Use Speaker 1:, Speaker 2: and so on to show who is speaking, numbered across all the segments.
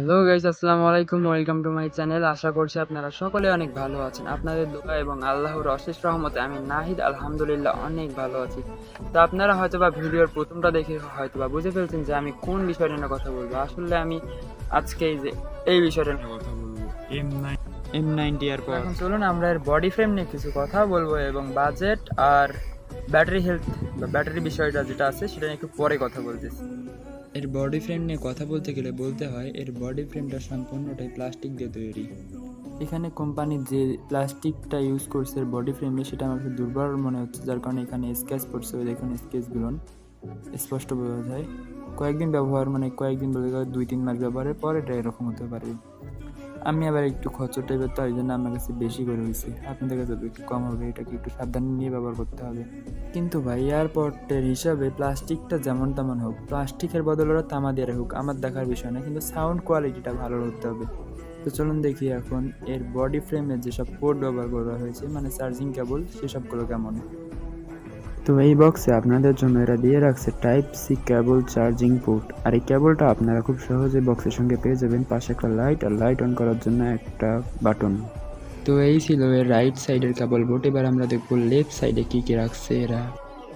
Speaker 1: Hello guys আসসালামু আলাইকুম welcome to my channel আশা করছি আপনারা সকলে অনেক ভালো আছেন। আপনাদের দোয়া এবং আল্লাহর অশেষ রহমতে আমি নাহিদ আলহামদুলিল্লাহ অনেক ভালো আছি। তো আপনারা হয়তোবা ভিডিওর প্রথমটা দেখে হয়তোবা বুঝে ফেলছেন যে আমি কোন বিষয়টা নিয়ে কথা বলব। আসলে আমি আজকে এই যে এই বিষয়টা নিয়ে কথা বলব।
Speaker 2: এম নাইন এম নাইনটি আর পর।
Speaker 1: এখন চলুন আমরা এর বডি ফ্রেম নিয়ে কিছু কথা বলব এবং বাজেট আর ব্যাটারি হেলথ বা ব্যাটারি বিষয়টা যেটা আছে সেটা নিয়ে একটু পরে কথা বলতেছি।
Speaker 2: এর বডি ফ্রেম নিয়ে কথা বলতে গেলে বলতে হয়, এর বডি ফ্রেমটা সম্পূর্ণটাই প্লাস্টিক দিয়ে তৈরি।
Speaker 1: এখানে কোম্পানি যে প্লাস্টিকটা ইউজ করছে এর বডি ফ্রেমে সেটা আমার একটু দুর্বল মনে হচ্ছে, যার কারণে এখানে স্কেচ পড়ছে দেখুন স্কেচগুলো স্পষ্ট বোঝা যায়। কয়েকদিন ব্যবহার মানে কয়েকদিন বলে দুই তিন মাস ব্যবহারের পর এটা এরকম হতে পারে। আমি আবার একটু খরচর টাইপের, তো ওই জন্য আমার কাছে বেশি করে হয়েছে। আপনাদের কাছে একটু কম হবে, এটাকে একটু সাবধান নিয়ে ব্যবহার করতে হবে। কিন্তু ভাই এয়ারপোর্টের হিসাবে প্লাস্টিকটা যেমন তেমন হোক, প্লাস্টিকের বদলে ওরা তামা দিয়ে হোক আমার দেখার বিষয় না, কিন্তু সাউন্ড কোয়ালিটিটা ভালো হতে হবে। তো চলুন দেখি এখন এর বডি ফ্রেমে যেসব পোর্ট ব্যবহার করা হয়েছে মানে চার্জিং কেবল সেসবগুলো কেমন? তো এই বক্সে আপনাদের জন্য এরা দিয়ে রাখছে type C cable charging port আর এই কেবলটা আপনারা খুব সহজে বক্সের সঙ্গে পেয়ে যাবেন পাশে একটা লাইট আর লাইট অন করার জন্য একটা বাটন তো এই ছিল এর রাইট সাইডের কেবল বোর্ড এবার আমরা দেখব লেফট সাইডে কী কী রাখছে এরা।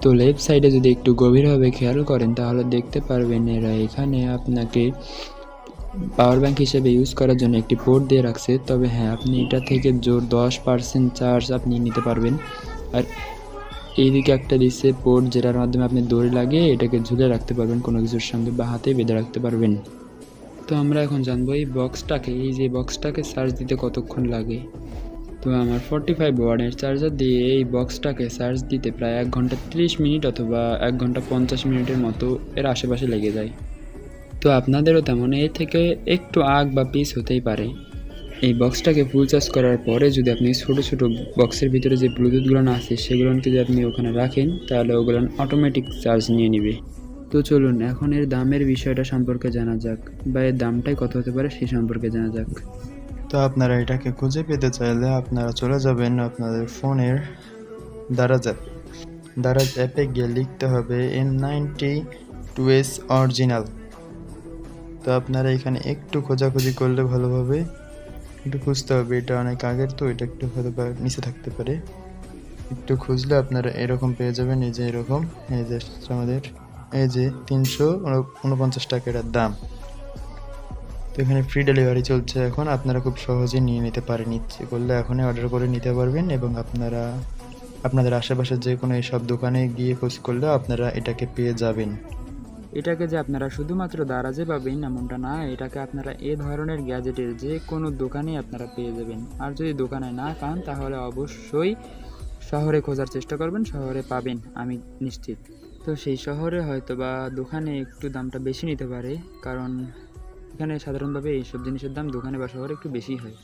Speaker 1: তো লেফট সাইডে যদি একটু গভীরভাবে খেয়াল করেন, তাহলে দেখতে পারবেন এরা এখানে আপনাকে পাওয়ার ব্যাংক হিসেবে ইউজ করার জন্য একটি পোর্ট দিয়ে রাখছে। তবে হ্যাঁ আপনি এটা থেকে জোর দশ পার্সেন্ট চার্জ আপনি নিতে পারবেন। আর এইদিকে একটা দিচ্ছে পোর্ট যেটার মাধ্যমে আপনি দড়ি লাগিয়ে এটাকে ঝুলে রাখতে পারবেন, কোনো কিছুর সঙ্গে বা হাতে বেঁধে রাখতে পারবেন। তো আমরা এখন জানব এই বক্সটাকে এই যে বক্সটাকে চার্জ দিতে কতক্ষণ লাগে? তো আমার ফর্টি ফাইভ ওয়ার্ডের চার্জার দিয়ে এই বক্সটাকে চার্জ দিতে প্রায় এক ঘণ্টা তিরিশ মিনিট অথবা এক ঘণ্টা পঞ্চাশ মিনিটের মতো এর আশেপাশে লেগে যায়। তো আপনাদেরও তেমন এর থেকে একটু আগ বা পিস হতেই পারে। এই বক্সটাকে ফুল চার্জ করার পরে যদি আপনি ছোটো ছোটো বক্সের ভিতরে যে ব্লুটুথগুলো আছে, সেগুলোকে যদি আপনি ওখানে রাখেন, তাহলে ওগুলো অটোমেটিক চার্জ নিয়ে নেবে। তো চলুন, এখন এর দামের বিষয়টা সম্পর্কে জানা যাক, বা এর দামটাই কত হতে পারে সেই সম্পর্কে জানা যাক।
Speaker 3: তো আপনারা এটাকে খুঁজে পেতে চাইলে আপনারা চলে যাবেন আপনাদের ফোনের দারাজ। অ্যাপ দারাজ অ্যাপে গিয়ে লিখতে হবে M ninety two S original তো আপনারা এখানে একটু খোঁজাখুঁজি করলে ভালোভাবে একটু খুঁজতে হবে, এটা অনেক আগের তো, এটা একটু হয়তো বা নিচে থাকতে পারে। একটু খুঁজলে আপনারা এরকম পেয়ে যাবেন, এই যে এরকম, এই যে আমাদের। এই যে তিনশো উনপঞ্চাশ টাকা দাম। তো এখানে ফ্রি ডেলিভারি চলছে এখন, আপনারা খুব সহজেই নিয়ে নিতে পারেন, ইচ্ছে করলে এখনই অর্ডার করে নিতে পারবেন এবং আপনারা, আপনাদের আশেপাশে যে কোনো এইসব দোকানে গিয়ে খোঁজ করলে আপনারা এটাকে পেয়ে যাবেন।
Speaker 1: এটাকে যে আপনারা শুধুমাত্র দারাজে পাবেন এমনটা না, এটাকে আপনারা এ ধরনের গ্যাজেটের যে কোনো দোকানে আপনারা পেয়ে যাবেন। আর যদি দোকানে না পান তাহলে অবশ্যই শহরে খোঁজার চেষ্টা করবেন, শহরে পাবেন, আমি নিশ্চিত। তো সেই শহরে হয়তো বা দোকানে একটু দামটা বেশি নিতে পারে, কারণ এখানে সাধারণভাবে এইসব জিনিসের দাম দোকানে বা শহরে একটু বেশি হয়।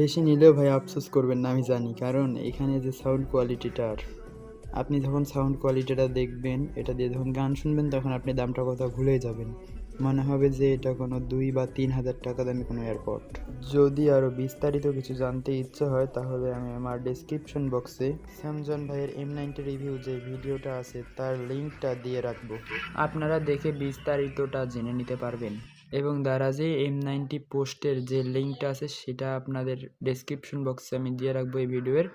Speaker 4: বেশি নিলেও ভাই আফসোস করবেন না, আমি জানি। কারণ এখানে যে সাউন্ড কোয়ালিটিটার আপনি যখন সাউন্ড কোয়ালিটিটা দেখবেন, এটা দিয়ে যখন গান শুনবেন, তখন আপনি দামটা কথা ভুলে যাবেন। মনে হবে যে এটা কোনো দুই বা তিন হাজার টাকা দামি কোনো এয়ারপোর্ট যদি আরও বিস্তারিত কিছু জানতে ইচ্ছে হয়, তাহলে আমি আমার ডেসক্রিপশন বক্সে স্যামজন ভাইয়ের এম নাইনটি রিভিউ যে ভিডিওটা আছে, তার লিঙ্কটা দিয়ে রাখব।
Speaker 1: আপনারা দেখে বিস্তারিতটা জেনে নিতে পারবেন। এবং দারাজে এম নাইনটি পোস্টের যে লিঙ্কটা আছে, সেটা আপনাদের ডেসক্রিপশন বক্সে আমি দিয়ে রাখব এই ভিডিওর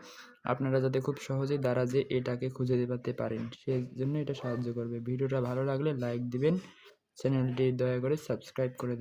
Speaker 1: আপনারা যাতে খুব সহজেই দ্বারা যে এটাকে খুঁজে দেবাতে পারেন সেই জন্য এটা সাহায্য করবে। ভিডিওটা ভালো লাগলে লাইক দিবেন চ্যানেলটি দয়া করে সাবস্ক্রাইব করে